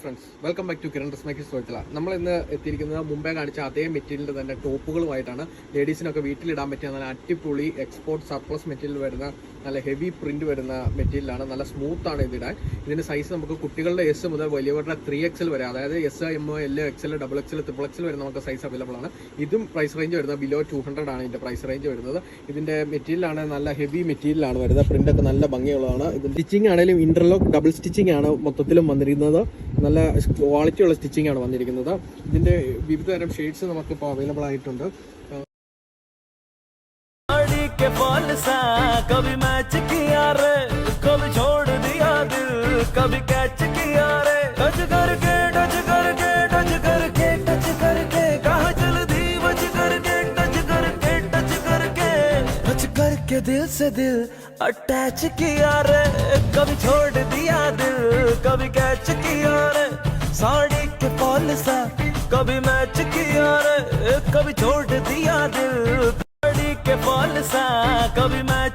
Friends welcome back to Kiran dress makers തോഴ്ത്തല നമ്മൾ ഇന്ന് എത്തിയിരിക്കുന്നത് മുമ്പേ കാണിച്ച അതേ മെറ്റീരിയലിന്റെ തന്നെ ടോപ്പുകളുമായിട്ടാണ്. ലേഡീസിനൊക്കെ വീട്ടിലിടാൻ പറ്റിയ നല്ല അടിപൊളി എക്സ്പോർട്ട് സർപ്ലസ് മെറ്റീരിയൽ വരുന്ന നല്ല ഹെവി പ്രിന്റ് വരുന്ന മെറ്റീരിയലാണ് നല്ല സ്മൂത്ത് ആണ് ഇതിടാൻ. ഇതിന്റെ സൈസ് നമുക്ക് കുട്ടികളുടെ എസ് മുതൽ വലിയവരുടെ ത്രീ എക്സൽ വരെ അതായത് S M L XL double XL triple XL വരെ നമുക്ക് സൈസ് അവൈലബിൾ ആണ്. ഇതും പ്രൈസ് റേഞ്ച് വരുന്നത് ബിലോ ടു ഹൺഡ്രഡ് ആണ് ഇതിന്റെ പ്രൈസ് റേഞ്ച് വരുന്നത്. ഇതിന്റെ മെറ്റീരിയലാണ് നല്ല ഹെവി മെറ്റീരിയലാണ് വരുന്നത്. പ്രിന്റ് ഒക്കെ നല്ല ഭംഗിയുള്ളതാണ്. ഇത് സ്റ്റിച്ചിങ് ആണെങ്കിലും ഇന്റർലോക്ക് ഡബിൾ സ്റ്റിച്ചിങ് ആണ് മൊത്തത്തിലും വന്നിരിക്കുന്നത്. നല്ല ക്വാളിറ്റി ഉള്ള സ്റ്റിച്ചിങ് ആണ് വന്നിരിക്കുന്നത് ഇതിന്റെ വിവിധ തരം ഷെയ്ഡ്സ് നമുക്ക് ഇപ്പോൾ അവൈലബിൾ ആയിട്ടുണ്ട് साड़ी के फॉल सा कभी मैच किया रे कभी छोड़ दिया दिल कभी कैच किया रे टच करके टच करके टच करके टच करके कहा जल्दी बच करके टच करके टच करके टच करके दिल से दिल अटैच किया रे कभी छोड़ दिया दिल कभी कैच किया रे साड़ी के फॉल सा। कभी मैच किया रे, कभी छोड़ दिया दिल। साड़ी के फॉल सा, कभी मैं